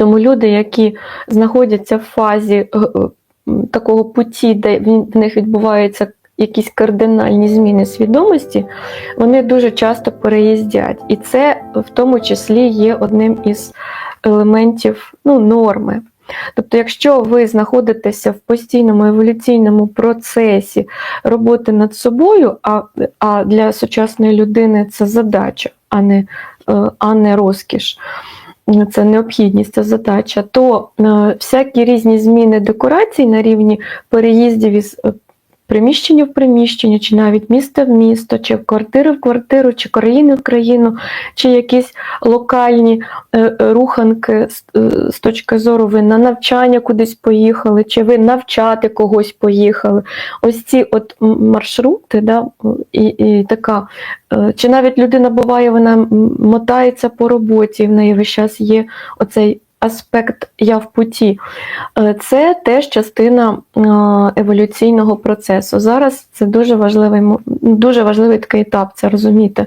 Тому люди, які знаходяться в фазі е, е, такого путі, де в них відбуваються якісь кардинальні зміни свідомості, вони дуже часто переїздять. І це в тому числі є одним із елементів ну, норми. Тобто, якщо ви знаходитеся в постійному еволюційному процесі роботи над собою, а, а для сучасної людини це задача, а не, е, а не розкіш, це необхідність, це задача, то е, всякі різні зміни декорацій на рівні переїздів із е, приміщення в приміщення, чи навіть міста в місто, чи квартири в квартиру, чи країни в країну, чи якісь локальні е, е, руханки з, е, точки зору ви на навчання кудись поїхали, чи ви навчати когось поїхали. Ось ці от маршрути, да, і, і така, чи навіть людина буває, вона мотається по роботі, в неї весь час є оцей аспект я в путі. Е, Це теж частина е, еволюційного процесу. Зараз це дуже важливий, дуже важливий такий етап, це розуміти.